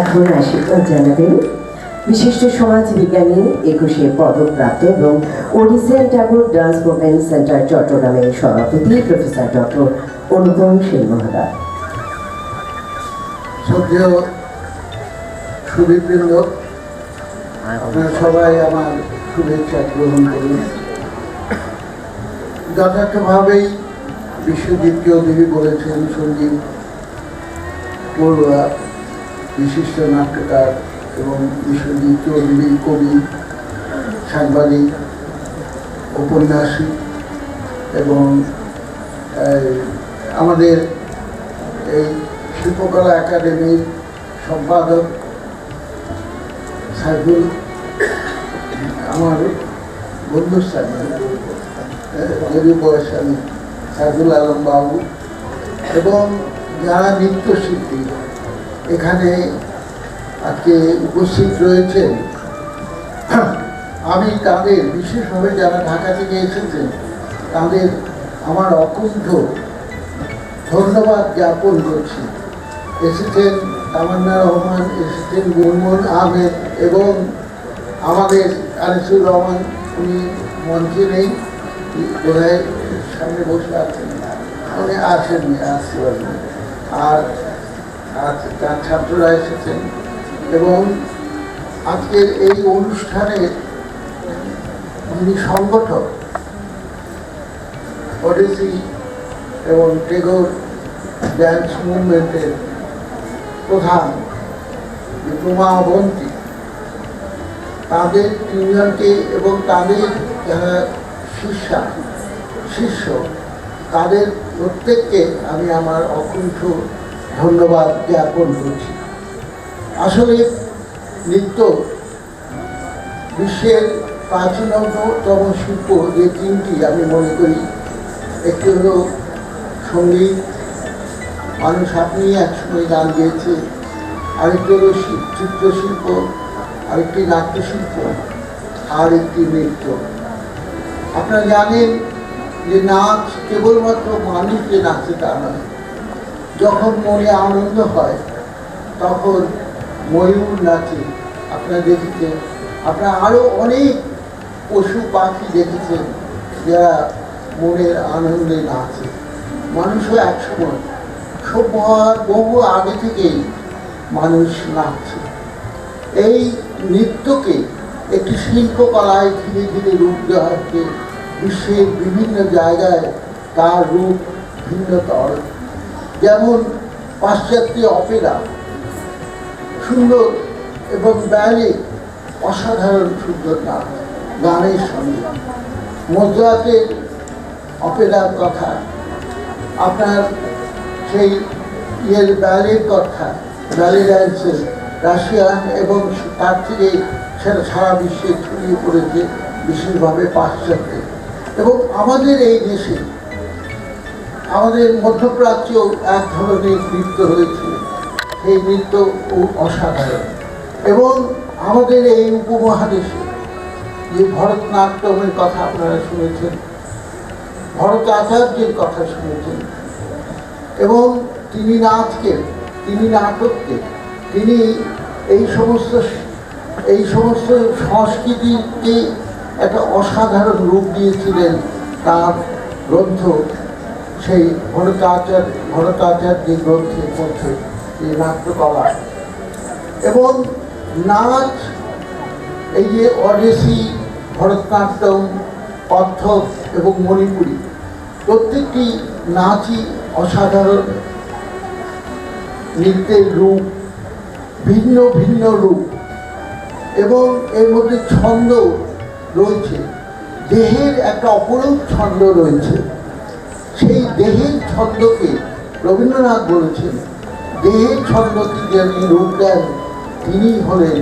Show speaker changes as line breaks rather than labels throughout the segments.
এখন আশীর্বাদ জানাবেন। বিশিষ্ট সমাজ বিজ্ঞানী একুশে পদকপ্রাপ্ত এবং ওডিসিয়ান ঠাকুর ডান্স মুভমেন্ট সেন্টার চট্টগ্রামের সভাপতি প্রফেসর ডক্টর অনুপম সেন
আপনারা সবাই আমার শুভেচ্ছা গ্রহণ করুন। যথার্থভাবেই বিশ্বজিৎ চৌধুরী বলেছেন সঞ্জীব পড়ুয়া বিশিষ্ট নাট্যকার এবং বিশ্বজিৎ চৌধুরী কবি, সাংবাদিক ঔপন্যাসিক এবং আমাদের এই শিল্পকলা একাডেমির সম্পাদক সাইফুল, আমার বন্ধুর সাথে যদিও বয়স আমি, সাইফুল আলম বাবু, এবং যারা নৃত্যশিল্পী এখানে আজকে উপস্থিত রয়েছেন। আমি তাদের, বিশেষভাবে যারা ঢাকা থেকে এসেছেন, তাদের আমার অকুণ্ঠ ধন্যবাদ জ্ঞাপন করছি। এসেছেন তামান্না রহমান, এসেছেন গুনগুন আহমেদ এবং আমাদের আনিসুর রহমান, উনি মঞ্চে নেই, বোধহয় সামনে বসে আছেন উনি আসেননি, আসতে পারেন আর তার ছাত্ররা এসেছেন এবং আজকের এই অনুষ্ঠানের যিনি সংগঠক, ওডিসি এবং টেগোর ড্যান্স মুভমেন্টের প্রধান ডিপ্লোমা অবন্তী তাদের তিনজনকে এবং তাদের যারা শিষ্যা, শিষ্য, তাদের প্রত্যেককে আমি আমার অকুণ্ঠ ধন্যবাদ জ্ঞাপন করছি আসলে নৃত্য বিশ্বের প্রাচীনতম শিল্প যে তিনটি আমি মনে করি, একটি হলো সংগীত, মানুষ আপনি একসময় গান গেয়েছে আরেকটি হলো চিত্রশিল্প, আরেকটি নাট্যশিল্প, আর একটি নৃত্য। আপনারা জানেন যে নাচ কেবলমাত্র মানুষ যে নাচে তা নয় যখন মনে আনন্দ হয়, তখন ময়ূর নাচে। আপনারা দেখেছেন, আপনারা আরও অনেক পশু পাখি দেখেছেন যারা মনের আনন্দে নাচে। মানুষও একসময় সভ্য হওয়ার বহু আগে থেকেই মানুষ নাচছে এই নৃত্যকে একটি শিল্পকলায় ধীরে ধীরে রূপ দেওয়া হচ্ছে বিশ্বের বিভিন্ন জায়গায় তার রূপ ভিন্নতর যেমন পাশ্চাত্য অপেরা, সুন্দর এবং ব্যালে অসাধারণ সুন্দর নাচ গানের সঙ্গে। মদ্রাতের অপেরার কথা, আপনার সেই ইয়ের ব্যালের কথা ব্যালে ড্যান্সের রাশিয়ান এবং তার থেকে সেটা সারা বিশ্বে ছড়িয়ে পড়েছে বিশেষভাবে পাশ্চাত্যে। এবং আমাদের এই দেশে আমাদের মধ্যপ্রাচ্যেও এক ধরনের নৃত্য হয়েছে। সেই নৃত্য অসাধারণ। এবং আমাদের এই উপমহাদেশে যে ভরতনাট্যমের কথা আপনারা শুনেছেন ভরত আচার্যের কথা শুনেছেন, এবং তিনি নাচকে তিনি নাটককে তিনি এই সমস্ত এই সমস্ত সংস্কৃতিকে একটা অসাধারণ রূপ দিয়েছিলেন তার গ্রন্থ সেই ভরতাচার্য ভরতাচার্যের গ্রন্থের মধ্যে এই নাট্যকলা এবং নাচ, এই যে অডেসি ভরতনাট্যম কত্থক এবং মণিপুরী, প্রত্যেকটি নাচই অসাধারণ। নৃত্যের রূপ, ভিন্ন ভিন্ন রূপ, এবং এর মধ্যে ছন্দ রয়েছে। দেহের একটা অপরূপ ছন্দ রয়েছে। সেই দেহের ছন্দকে রবীন্দ্রনাথ বলেছেন, দেহের ছন্দকে যিনি রূপ দেন, তিনি হলেন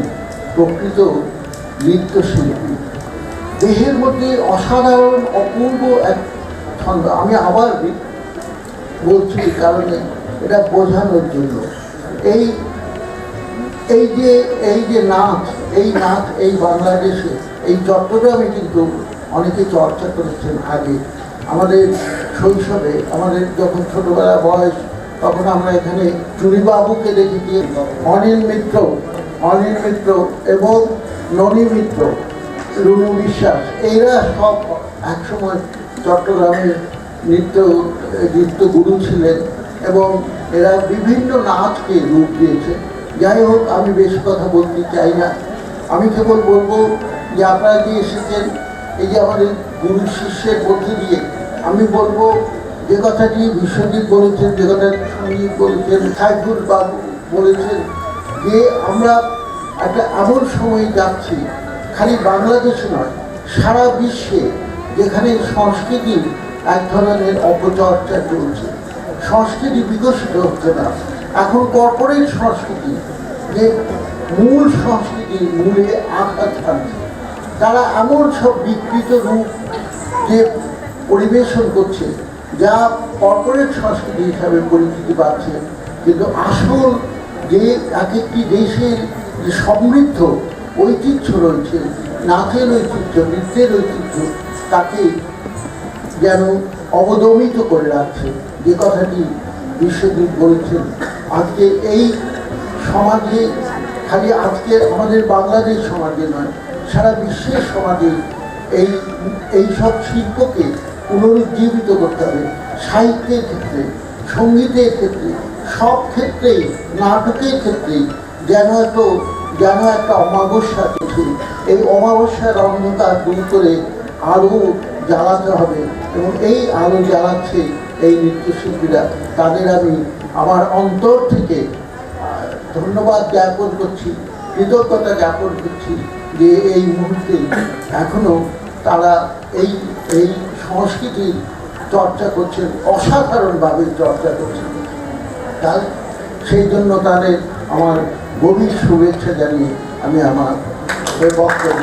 প্রকৃত নৃত্যশিল্পী। দেহের মধ্যে অসাধারণ, অপূর্ব এক ছন্দ। আমি আবার বলছি কারণে এটা বোঝানোর জন্য। এই এই যে এই যে নাচ, এই নাচ এই বাংলাদেশে, এই চট্টগ্রামে কিন্তু অনেকে চর্চা করেছেন আগে। আমাদের শৈশবে, আমাদের যখন ছোটবেলা বয়স, তখন আমরা এখানে চুরিবাবুকে দেখেছি, অনিল মিত্র অনিল মিত্র এবং ননী মিত্র, রুনু বিশ্বাস। এরা সব একসময় চট্টগ্রামের নৃত্য নৃত্য গুরু ছিলেন এবং এরা বিভিন্ন নাচকে রূপ দিয়েছে। যাই হোক, আমি বেশি কথা বলতে চাই না। আমি কেবল বলব যে আপনারা যে এসেছেন এই যে আমাদের গুরু শিষ্যের মধ্যে দিয়ে, আমি বলব যে কথাটি বিশ্বজিৎ বলেছেন, যে কথাটি বলেছেন, সাইফুল বাবু বলেছেন, যে আমরা একটা এমন সময় যাচ্ছি, খালি বাংলাদেশে নয়, সারা বিশ্বে যেখানে সংস্কৃতি এক ধরনের অপচর্চা চলছে। সংস্কৃতি বিকশিত হচ্ছে না। এখন কর্পোরেট সংস্কৃতি, যে মূল সংস্কৃতির মূলে আঘাত হানছে। তারা এমন সব বিকৃত রূপ যে পরিবেশন করছে, যা কর্পোরেট সংস্কৃতি হিসাবে পরিচিতি পাচ্ছে। কিন্তু আসল যে এক একটি দেশের যে সমৃদ্ধ ঐতিহ্য রয়েছে নাচের ঐতিহ্য নৃত্যের ঐতিহ্য তাকে যেন অবদমিত করে রাখছে। যে কথাটি বিশ্বজিৎ বলেছেন, আজকে এই সমাজে, খালি আজকে আমাদের বাংলাদেশ সমাজে নয় সারা বিশ্বের সমাজে এই এই সব শিল্পকে পুনরুজ্জীবিত করতে হবে। সাহিত্যের ক্ষেত্রে, সঙ্গীতের ক্ষেত্রে, সব ক্ষেত্রেই, নাটকের ক্ষেত্রে যেন এত, যেন একটা অমাবস্যা কিছু এই অমাবস্যার অন্ধকার দূর করে আলো জ্বালাতে হবে এবং এই আলো জ্বালাচ্ছে এই নৃত্যশিল্পীরা। তাদের আমি আমার অন্তর থেকে ধন্যবাদ জ্ঞাপন করছি, কৃতজ্ঞতা জ্ঞাপন করছি। যে এই মুহূর্তে এখনও তারা এই এই সংস্কৃতির চর্চা করছেন, অসাধারণভাবে চর্চা করছেন তাই সেই জন্য তাদের আমার গভীর শুভেচ্ছা জানিয়ে আমি আমার বক্তব্য।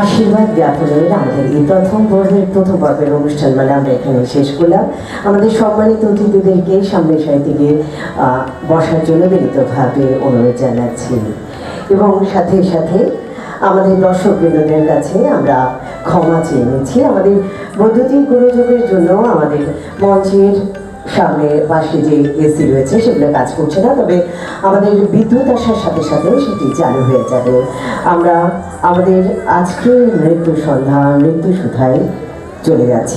আশীর্বাদ জ্ঞাপনের আমাদের এই প্রথম পর্বের প্রথম পর্বের অনুষ্ঠান মানে আমরা এখানে শেষ করলাম। আমাদের সম্মানিত অতিথিদেরকে সামনে সারি থেকে বসার জন্য বিনীতভাবে অনুরোধ জানাচ্ছি। এবং সাথে সাথে আমাদের দর্শক বৃন্দদের কাছে আমরা ক্ষমা চেয়ে নিচ্ছি। আমাদের বৈদ্যুতিক গুরুযোগের জন্য আমাদের মঞ্চের সামনে পাশে যে এসি রয়েছে, সেগুলো কাজ করছে না, তবে আমাদের বিদ্যুৎ আসার সাথে সাথে সেটি চালু হয়ে যাবে। আমরা আমাদের আজকের নৃত্য সন্ধ্যা নৃত্য সুধায় চলে যাচ্ছি।